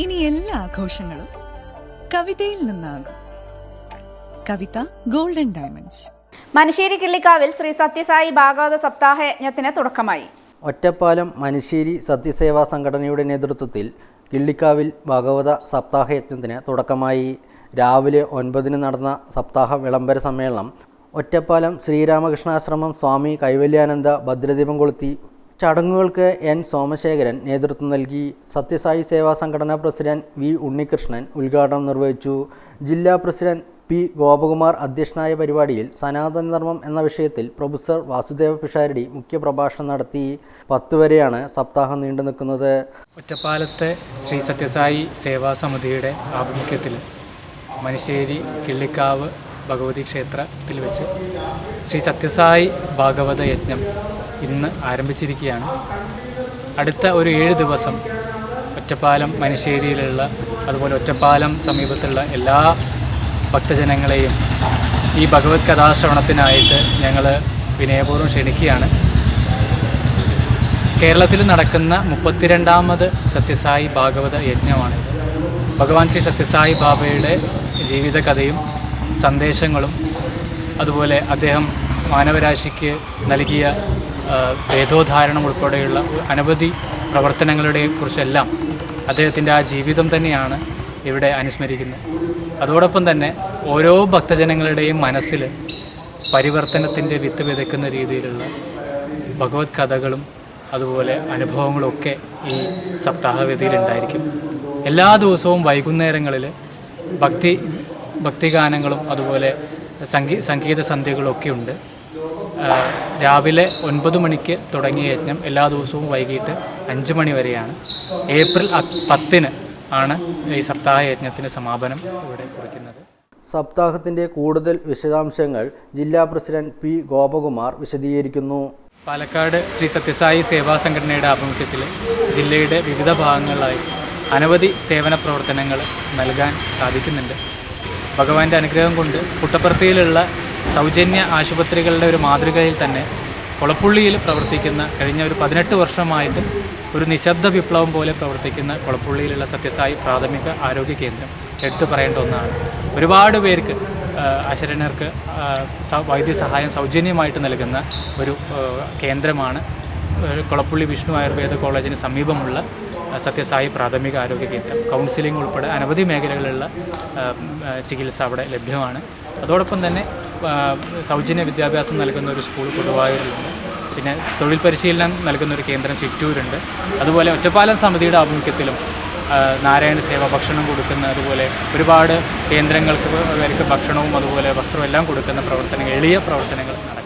ഇനി എല്ലാ ആഘോഷങ്ങളും കവിതയിൽ നിന്നാകും. കവിത ഗോൾഡൻ ഡയമണ്ട്സ് മനശ്ശേരി കിള്ളിക്കാവിൽ ശ്രീ സത്യസായി ഭാഗവത സപ്താഹ യജ്ഞത്തിന് തുടക്കമായി. ഒറ്റപ്പാലം മനശ്ശേരി സത്യസേവാ സംഘടനയുടെ നേതൃത്വത്തിൽ കിള്ളിക്കാവിൽ ഭാഗവത സപ്താഹ യജ്ഞത്തിന് തുടക്കമായി. രാവിലെ ഒൻപതിന് നടന്ന സപ്താഹ വിളംബര സമ്മേളനം ഒറ്റപ്പാലം ശ്രീരാമകൃഷ്ണാശ്രമം സ്വാമി കൈവല്യാനന്ദ ഭദ്രദീപം കൊളുത്തി ചടങ്ങുകൾക്ക് എൻ. സോമശേഖരൻ നേതൃത്വം നൽകി. സത്യസായി സേവാ സംഘടനാ പ്രസിഡന്റ് വി. ഉണ്ണികൃഷ്ണൻ ഉദ്ഘാടനം നിർവഹിച്ചു. ജില്ലാ പ്രസിഡന്റ് പി. ഗോപകുമാർ അധ്യക്ഷനായ പരിപാടിയിൽ സനാതനധർമ്മം എന്ന വിഷയത്തിൽ പ്രൊഫസർ വാസുദേവ പിഷാരടി മുഖ്യപ്രഭാഷണം നടത്തി. പത്ത് വരെയാണ് സപ്താഹം നീണ്ടു നിൽക്കുന്നത്. ഒറ്റപ്പാലത്തെ ശ്രീ സത്യസായി സേവാ സമിതിയുടെ ആഭിമുഖ്യത്തിൽ മനുശ്ശേരി കിള്ളിക്കാവ് ഭഗവതി ക്ഷേത്രത്തിൽ വെച്ച് ശ്രീ സത്യസായി ഭാഗവത യജ്ഞം ഇന്ന് ആരംഭിച്ചിരിക്കുകയാണ്. അടുത്ത ഒരു ഏഴ് ദിവസം ഒറ്റപ്പാലം മനുശ്ശേരിയിലുള്ള അതുപോലെ ഒറ്റപ്പാലം സമീപത്തുള്ള എല്ലാ ഭക്തജനങ്ങളെയും ഈ ഭഗവത് കഥാശ്രവണത്തിനായിട്ട് ഞങ്ങൾ വിനയപൂർവം ക്ഷണിക്കുകയാണ്. കേരളത്തിൽ നടക്കുന്ന മുപ്പത്തിരണ്ടാമത് സത്യസായി ഭാഗവത യജ്ഞമാണ് ഭഗവാൻ ശ്രീ സത്യസായി ബാബയുടെ ജീവിതകഥയും സന്ദേശങ്ങളും അതുപോലെ അദ്ദേഹം മാനവരാശിക്ക് നൽകിയ ആ, വേദോദ്ധാരണം ഉൾപ്പെടെയുള്ള അനവധി പ്രവർത്തനങ്ങളുടെ കുറിച്ചെല്ലാം അദ്ദേഹത്തിന്റെ ആ ജീവിതം തന്നെയാണ് ഇവിടെ അനുസ്മരിക്കുന്നത്. അതോടൊപ്പം തന്നെ ഓരോ ഭക്തജനങ്ങളുടെയും മനസ്സിൽ പരിവർത്തനത്തിന്റെ വിത്ത് വിതയ്ക്കുന്ന രീതിയിലുള്ള ഭഗവത് കഥകളും അതുപോലെ അനുഭവങ്ങളൊക്കെ ഈ സപ്താഹവേദിയിൽ ഉണ്ടായിരിക്കും. എല്ലാ ദിവസവും വൈകുന്നേരങ്ങളിൽ ഭക്തി ഭക്തിഗാനങ്ങളും അതുപോലെ സംഗീ സംഗീത സന്ധ്യകളൊക്കെ ഉണ്ട്. രാവിലെ ഒൻപത് മണിക്ക് തുടങ്ങിയ യജ്ഞം എല്ലാ ദിവസവും വൈകിട്ട് അഞ്ച് മണി വരെയാണ്. ഏപ്രിൽ പത്തിന് ആണ് ഈ സപ്താഹ യജ്ഞത്തിന് സമാപനം ഇവിടെ കുറിക്കുന്നത്. സപ്താഹത്തിന്റെ കൂടുതൽ വിശദാംശങ്ങൾ ജില്ലാ പ്രസിഡന്റ് പി ഗോപകുമാർ വിശദീകരിക്കുന്നു. പാലക്കാട് ശ്രീ സത്യസായി സേവാ സംഘടനയുടെ ആഭിമുഖ്യത്തിൽ ജില്ലയുടെ വിവിധ ഭാഗങ്ങളിലായി അനവധി സേവന പ്രവർത്തനങ്ങൾ നൽകാൻ സാധിക്കുന്നുണ്ട്. ഭഗവാന്റെ അനുഗ്രഹം കൊണ്ട് പുട്ടപ്പർത്തിയിലുള്ള സൗജന്യ ആശുപത്രികളുടെ ഒരു മാതൃകയിൽ തന്നെ കൊളപ്പുള്ളിയിൽ പ്രവർത്തിക്കുന്ന കഴിഞ്ഞ ഒരു പതിനെട്ട് വർഷമായിട്ട് ഒരു നിശബ്ദ വിപ്ലവം പോലെ പ്രവർത്തിക്കുന്ന കൊളപ്പുള്ളിയിലുള്ള സത്യസായി പ്രാഥമിക ആരോഗ്യ കേന്ദ്രം എടുത്തു പറയേണ്ട ഒന്നാണ്. ഒരുപാട് പേർക്ക് അശരണർക്ക് വൈദ്യസഹായം സൗജന്യമായിട്ട് നൽകുന്ന ഒരു കേന്ദ്രമാണ് കൊളപ്പുള്ളി വിഷ്ണു ആയുർവേദ കോളേജിന് സമീപമുള്ള സത്യസായി പ്രാഥമിക ആരോഗ്യ കേന്ദ്രം. കൗൺസിലിംഗ് ഉൾപ്പെടെ അനവധി മേഖലകളിലുള്ള ചികിത്സ അവിടെ ലഭ്യമാണ്. അതോടൊപ്പം തന്നെ സൗജന്യ വിദ്യാഭ്യാസം നൽകുന്ന ഒരു സ്കൂൾ കൊടുവായൂരിലുണ്ട് പിന്നെ തൊഴിൽ പരിശീലനം നൽകുന്ന ഒരു കേന്ദ്രം ചിറ്റൂരുണ്ട്. അതുപോലെ ഒറ്റപ്പാലം സമിതിയുടെ ആഭിമുഖ്യത്തിലും നാരായണ സേവ ഭക്ഷണം കൊടുക്കുന്ന അതുപോലെ ഒരുപാട് കേന്ദ്രങ്ങൾക്ക് അവർക്ക് ഭക്ഷണവും അതുപോലെ വസ്ത്രവും എല്ലാം കൊടുക്കുന്ന പ്രവർത്തനങ്ങൾ എളിയ പ്രവർത്തനങ്ങൾ നടക്കും